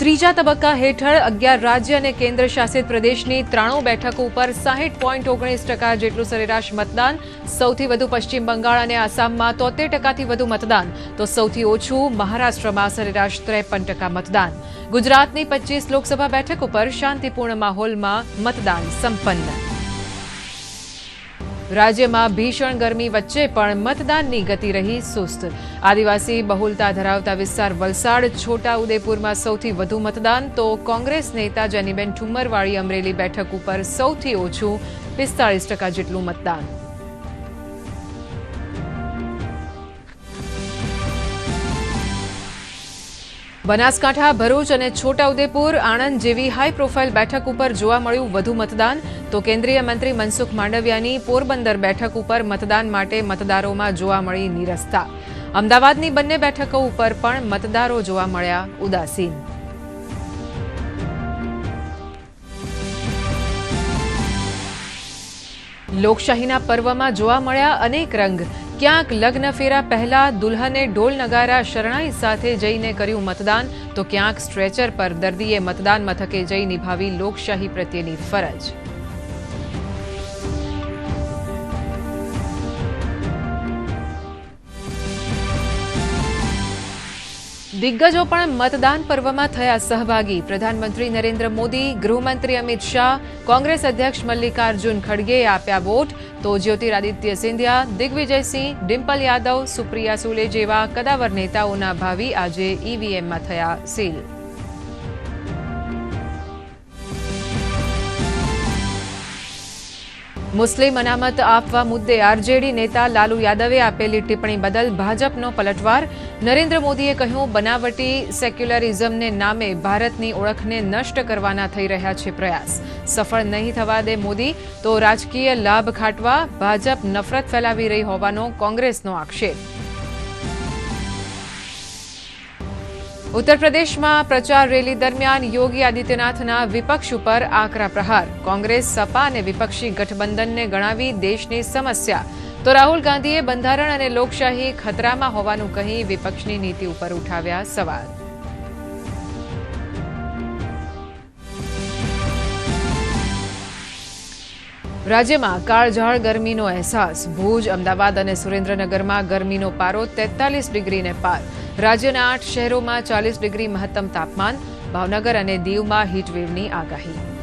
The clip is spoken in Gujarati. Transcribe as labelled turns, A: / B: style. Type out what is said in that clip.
A: ત્રીજા તબક્કા હેઠળ અગિયાર રાજ્ય અને કેન્દ્ર શાસિત પ્રદેશની ત્રાણું બેઠકો ઉપર સાહીઠ પોઈન્ટ ઓગણીસ ટકા જેટલું સરેરાશ મતદાન, સૌથી વધુ પશ્ચિમ બંગાળ અને આસામમાં તોતેર ટકાથી વધુ મતદાન, તો સૌથી ઓછું મહારાષ્ટ્રમાં સરેરાશ ત્રેપન ટકા મતદાન. ગુજરાતની પચીસ લોકસભા બેઠક ઉપર શાંતિપૂર્ણ માહોલમાં મતદાન સંપન્ન. રાજ્યમાં ભીષણ ગરમી વચ્ચે પણ મતદાનની ગતિ રહી સુસ્ત. આદિવાસી બહુલતા ધરાવતા વિસ્તાર વલસાડ છોટા ઉદેપુરમાં સૌથી વધુ મતદાન તો કોંગ્રેસ નેતા જેનીબેન ઠુમરવાળી અમરેલી બેઠક ઉપર સૌથી ઓછું પિસ્તાળીસ ટકા જેટલું મતદાન. બનાસકાંઠા, ભરૂચ અને છોટાઉદેપુર આણંદ જેવી હાઈ પ્રોફાઇલ બેઠક ઉપર જોવા મળ્યું વધુ મતદાન. તો કેન્દ્રીય મંત્રી મનસુખ માંડવિયાની પોરબંદર બેઠક ઉપર મતદાન માટે મતદારોમાં જોવા મળી નિરસ્તા. અમદાવાદની બંને બેઠકો ઉપર પણ મતદારો જોવા મળ્યા ઉદાસીન. લોકશાહીના પર્વમાં જોવા મળ્યા અનેક રંગ. ક્યાંક લગ્ન ફેરા પહેલા દુલ્હને ઢોલ નગારા શરણાઈ સાથે જઈને કર્યું મતદાન, તો ક્યાંક સ્ટ્રેચર પર દર્દીએ મતદાન મથકે જઈ નિભાવી લોકશાહી પ્રત્યેની ફરજ. દિગ્ગજો પણ મતદાન પર્વમાં થયા સહભાગી. પ્રધાનમંત્રી નરેન્દ્ર મોદી, ગૃહમંત્રી અમિત શાહ, કોંગ્રેસ અધ્યક્ષ મલ્લિકાર્જુન ખડગેએ આપ્યા વોટ. તો જ્યોતિરાદિત્ય સિંધિયા દિગ્વિજયસિંહ ડિમ્પલ યાદવ, સુપ્રિયા સુલે જેવા કદાવર નેતાઓના ભાવિ આજે ઈવીએમમાં થયા સીલ. મુસ્લિમ અનામત આપવા મુદ્દે આરજેડી નેતા લાલુ યાદવે આપેલી ટિપ્પણી બદલ ભાજપનો પલટવાર. નરેન્દ્ર મોદીએ કહ્યું, બનાવટી સેક્યુલરિઝમને નામે ભારતની ઓળખને નષ્ટ કરવાના થઈ રહ્યા છે પ્રયાસ. સફળ નહીં થવા દે મોદી, તો રાજકીય લાભ ખાટવા ભાજપ નફરત ફેલાવી રહી હોવાનો કોંગ્રેસનો આક્ષેપ. ઉત્તર પ્રદેશમાં પ્રચાર રેલી દરમિયાન યોગી આદિત્યનાથના વિપક્ષ ઉપર આકરા પ્રહાર. કોંગ્રેસ, સપા અને વિપક્ષી ગઠબંધનને ગણાવી દેશની સમસ્યા. તો રાહુલ ગાંધીએ બંધારણ અને લોકશાહી ખતરામાં હોવાનું કહી વિપક્ષની નીતિ ઉપર ઉઠાવ્યા સવાલ. રાજ્યમાં કાળઝાળ ગરમીનો અહેસાસ. ભુજ, અમદાવાદ અને સુરેન્દ્રનગરમાં ગરમીનો પારો તેતાલીસ ડિગ્રીને પાર. રાજ્યના આઠ શહેરોમાં ચાલીસ ડિગ્રી મહત્તમ તાપમાન. ભાવનગર અને દીવમાં હીટવેવની આગાહી.